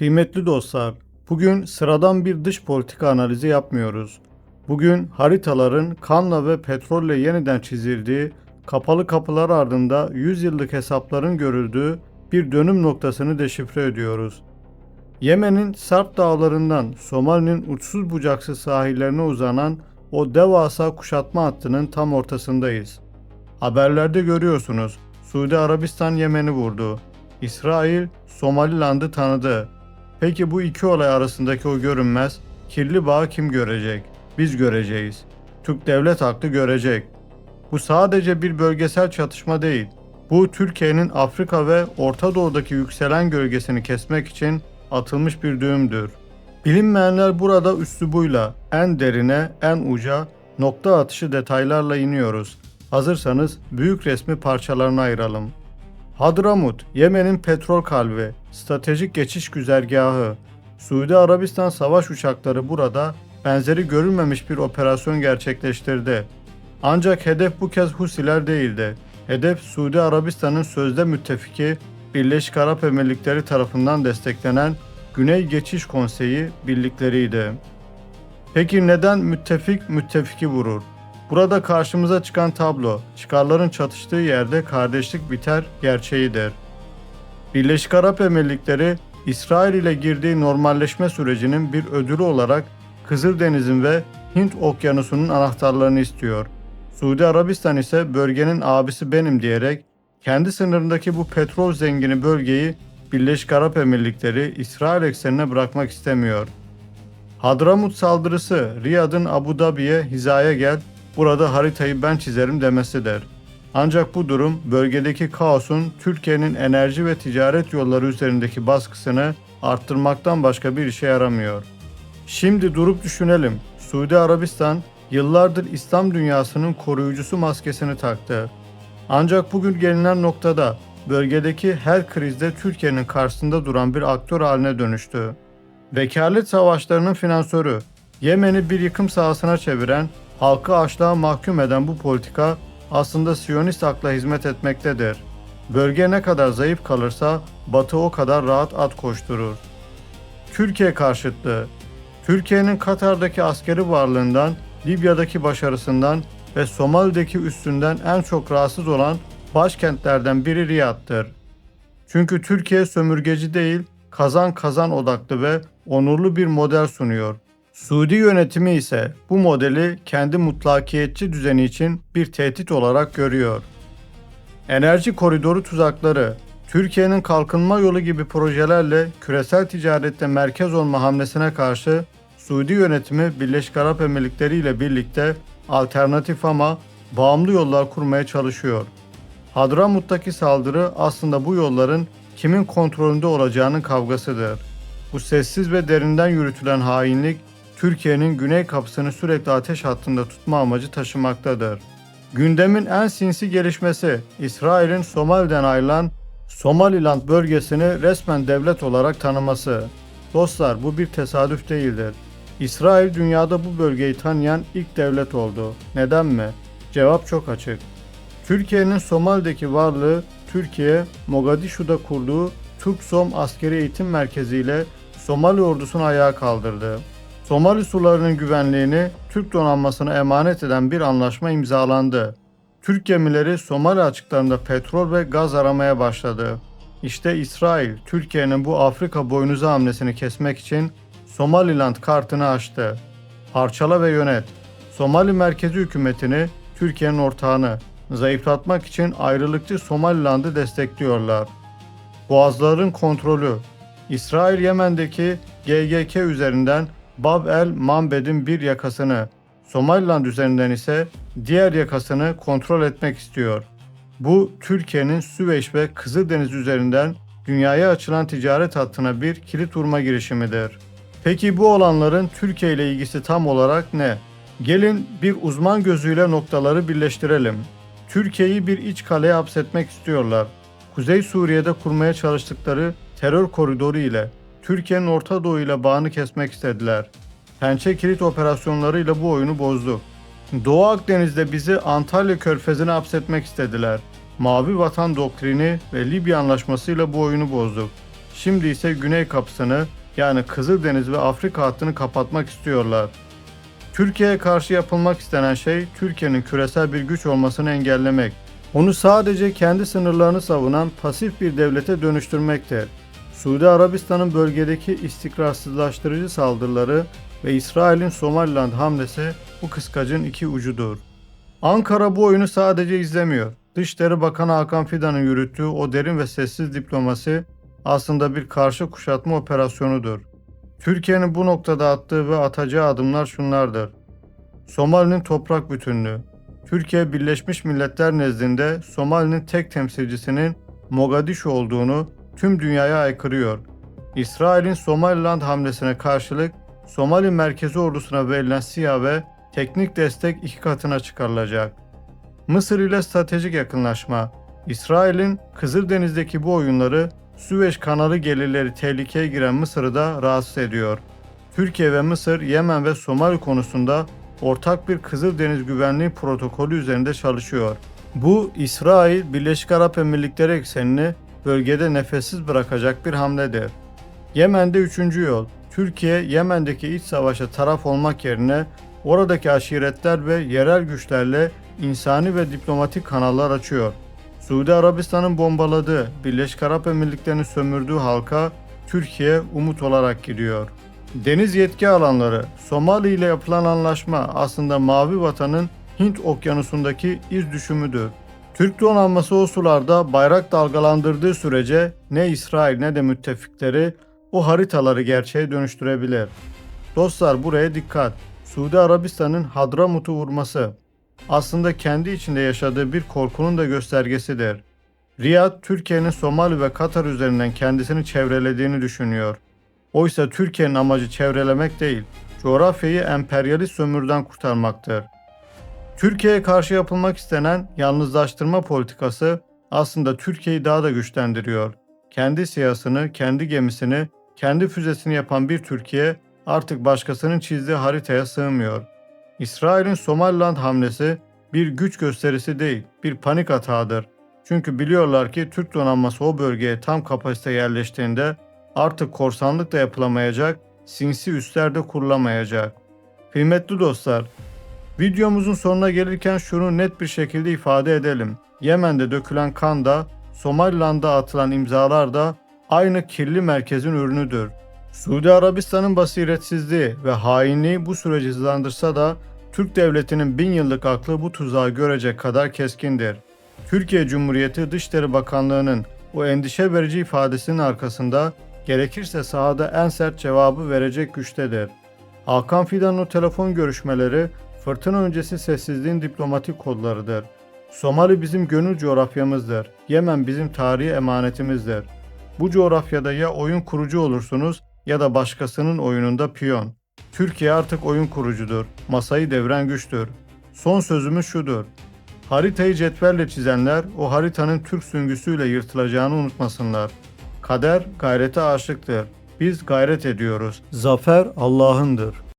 Kıymetli dostlar, bugün sıradan bir dış politika analizi yapmıyoruz. Bugün haritaların kanla ve petrolle yeniden çizildiği, kapalı kapılar ardında 100 yıllık hesapların görüldüğü bir dönüm noktasını deşifre ediyoruz. Yemen'in Sarp dağlarından Somali'nin uçsuz bucaksız sahillerine uzanan o devasa kuşatma hattının tam ortasındayız. Haberlerde görüyorsunuz. Suudi Arabistan Yemen'i vurdu. İsrail Somaliland'ı tanıdı. Peki bu iki olay arasındaki o görünmez kirli bağı kim görecek? Biz göreceğiz. Türk devlet aklı görecek. Bu sadece bir bölgesel çatışma değil. Bu Türkiye'nin Afrika ve Orta Doğu'daki yükselen gölgesini kesmek için atılmış bir düğümdür. Bilinmeyenler burada üslubuyla en derine, en uca, nokta atışı detaylarla iniyoruz. Hazırsanız büyük resmi parçalarına ayıralım. Hadramut, Yemen'in petrol kalbi, stratejik geçiş güzergahı. Suudi Arabistan savaş uçakları burada benzeri görülmemiş bir operasyon gerçekleştirdi. Ancak hedef bu kez Husiler değildi. Hedef Suudi Arabistan'ın sözde müttefiki Birleşik Arap Emirlikleri tarafından desteklenen Güney Geçiş Konseyi birlikleriydi. Peki neden müttefik müttefiki vurur? Burada karşımıza çıkan tablo, çıkarların çatıştığı yerde kardeşlik biter gerçeğidir. Birleşik Arap Emirlikleri, İsrail ile girdiği normalleşme sürecinin bir ödülü olarak Kızıldeniz'in ve Hint Okyanusu'nun anahtarlarını istiyor. Suudi Arabistan ise bölgenin abisi benim diyerek kendi sınırındaki bu petrol zengini bölgeyi Birleşik Arap Emirlikleri İsrail eksenine bırakmak istemiyor. Hadramut saldırısı Riyad'ın Abu Dhabi'ye hizaya gel, burada haritayı ben çizerim demesidir. Ancak bu durum bölgedeki kaosun Türkiye'nin enerji ve ticaret yolları üzerindeki baskısını arttırmaktan başka bir işe yaramıyor. Şimdi durup düşünelim. Suudi Arabistan yıllardır İslam dünyasının koruyucusu maskesini taktı. Ancak bugün gelinen noktada bölgedeki her krizde Türkiye'nin karşısında duran bir aktör haline dönüştü. Vekalet savaşlarının finansörü, Yemen'i bir yıkım sahasına çeviren, halkı açlığa mahkum eden bu politika aslında Siyonist akla hizmet etmektedir. Bölge ne kadar zayıf kalırsa Batı o kadar rahat at koşturur. Türkiye karşıtlığı Türkiye'nin Katar'daki askeri varlığından, Libya'daki başarısından ve Somali'deki üstünden en çok rahatsız olan başkentlerden biri Riyad'tır. Çünkü Türkiye sömürgeci değil, kazan kazan odaklı ve onurlu bir model sunuyor. Suudi yönetimi ise bu modeli kendi mutlakiyetçi düzeni için bir tehdit olarak görüyor. Enerji koridoru tuzakları, Türkiye'nin kalkınma yolu gibi projelerle küresel ticarette merkez olma hamlesine karşı Suudi yönetimi Birleşik Arap Emirlikleri ile birlikte alternatif ama bağımlı yollar kurmaya çalışıyor. Hadramut'taki saldırı aslında bu yolların kimin kontrolünde olacağının kavgasıdır. Bu sessiz ve derinden yürütülen hainlik Türkiye'nin güney kapısını sürekli ateş hattında tutma amacı taşımaktadır. Gündemin en sinsi gelişmesi İsrail'in Somali'den ayrılan Somaliland bölgesini resmen devlet olarak tanıması. Dostlar bu bir tesadüf değildir. İsrail dünyada bu bölgeyi tanıyan ilk devlet oldu. Neden mi? Cevap çok açık. Türkiye'nin Somali'deki varlığı Türkiye, Mogadishu'da kurduğu Türk-Som Askeri Eğitim Merkezi ile Somali ordusunu ayağa kaldırdı. Somali sularının güvenliğini Türk donanmasına emanet eden bir anlaşma imzalandı. Türk gemileri Somali açıklarında petrol ve gaz aramaya başladı. İşte İsrail, Türkiye'nin bu Afrika boynuzu hamlesini kesmek için Somaliland kartını açtı. Parçala ve yönet. Somali merkezi hükümetini, Türkiye'nin ortağını zayıflatmak için ayrılıkçı Somaliland'ı destekliyorlar. Boğazların kontrolü. İsrail Yemen'deki GGK üzerinden Bab el Manbed'in bir yakasını, Somaliland üzerinden ise diğer yakasını kontrol etmek istiyor. Bu Türkiye'nin Süveyş ve Kızıldeniz üzerinden dünyaya açılan ticaret hattına bir kilit vurma girişimidir. Peki bu olanların Türkiye ile ilgisi tam olarak ne? Gelin bir uzman gözüyle noktaları birleştirelim. Türkiye'yi bir iç kaleye hapsetmek istiyorlar. Kuzey Suriye'de kurmaya çalıştıkları terör koridoru ile Türkiye'nin Orta Doğu ile bağını kesmek istediler. Pençe kilit operasyonlarıyla bu oyunu bozduk. Doğu Akdeniz'de bizi Antalya Körfezi'ne hapsetmek istediler. Mavi Vatan doktrini ve Libya anlaşmasıyla bu oyunu bozduk. Şimdi ise güney kapısını yani Kızıldeniz ve Afrika hattını kapatmak istiyorlar. Türkiye'ye karşı yapılmak istenen şey Türkiye'nin küresel bir güç olmasını engellemek. Onu sadece kendi sınırlarını savunan pasif bir devlete dönüştürmektir. Suudi Arabistan'ın bölgedeki istikrarsızlaştırıcı saldırıları ve İsrail'in Somaliland hamlesi bu kıskacın iki ucudur. Ankara bu oyunu sadece izlemiyor. Dışişleri Bakanı Hakan Fidan'ın yürüttüğü o derin ve sessiz diplomasi aslında bir karşı kuşatma operasyonudur. Türkiye'nin bu noktada attığı ve atacağı adımlar şunlardır. Somali'nin toprak bütünlüğü. Türkiye Birleşmiş Milletler nezdinde Somali'nin tek temsilcisinin Mogadishu olduğunu tüm dünyaya aykırıyor. İsrail'in Somaliland hamlesine karşılık Somali merkezi ordusuna verilen SİHA ve teknik destek iki katına çıkarılacak. Mısır ile stratejik yakınlaşma. İsrail'in Kızıldeniz'deki bu oyunları Süveyş kanalı gelirleri tehlikeye giren Mısır'ı da rahatsız ediyor. Türkiye ve Mısır, Yemen ve Somali konusunda ortak bir Kızıldeniz güvenliği protokolü üzerinde çalışıyor. Bu İsrail, Birleşik Arap Emirlikleri eksenini bölgede nefessiz bırakacak bir hamledir. Yemen'de üçüncü yol. Türkiye, Yemen'deki iç savaşa taraf olmak yerine oradaki aşiretler ve yerel güçlerle insani ve diplomatik kanallar açıyor. Suudi Arabistan'ın bombaladığı, Birleşik Arap Emirlikleri'ni sömürdüğü halka Türkiye umut olarak gidiyor. Deniz yetki alanları, Somali ile yapılan anlaşma aslında Mavi Vatan'ın Hint okyanusundaki iz düşümüdür. Türk donanması o sularda bayrak dalgalandırdığı sürece ne İsrail ne de müttefikleri o haritaları gerçeğe dönüştürebilir. Dostlar buraya dikkat. Suudi Arabistan'ın Hadramut'u vurması aslında kendi içinde yaşadığı bir korkunun da göstergesidir. Riyad, Türkiye'nin Somali ve Katar üzerinden kendisini çevrelediğini düşünüyor. Oysa Türkiye'nin amacı çevrelemek değil, coğrafyayı emperyalist sömürden kurtarmaktır. Türkiye'ye karşı yapılmak istenen yalnızlaştırma politikası aslında Türkiye'yi daha da güçlendiriyor. Kendi siyasını, kendi gemisini, kendi füzesini yapan bir Türkiye artık başkasının çizdiği haritaya sığmıyor. İsrail'in Somaliland hamlesi bir güç gösterisi değil, bir panik atağıdır. Çünkü biliyorlar ki Türk donanması o bölgeye tam kapasite yerleştiğinde artık korsanlık da yapılamayacak, sinsi üsler de kurulamayacak. Kıymetli dostlar, videomuzun sonuna gelirken şunu net bir şekilde ifade edelim. Yemen'de dökülen kan da, Somaliland'a atılan imzalar da aynı kirli merkezin ürünüdür. Suudi Arabistan'ın basiretsizliği ve hainliği bu süreci hızlandırsa da Türk devletinin bin yıllık aklı bu tuzağı görecek kadar keskindir. Türkiye Cumhuriyeti Dışişleri Bakanlığı'nın o endişe verici ifadesinin arkasında gerekirse sahada en sert cevabı verecek güçtedir. Hakan Fidan'ın telefon görüşmeleri fırtına öncesi sessizliğin diplomatik kodlarıdır. Somali bizim gönül coğrafyamızdır. Yemen bizim tarihi emanetimizdir. Bu coğrafyada ya oyun kurucu olursunuz ya da başkasının oyununda piyon. Türkiye artık oyun kurucudur. Masayı devren güçtür. Son sözümüz şudur. Haritayı cetvelle çizenler o haritanın Türk süngüsüyle yırtılacağını unutmasınlar. Kader gayrete aşıktır. Biz gayret ediyoruz. Zafer Allah'ındır.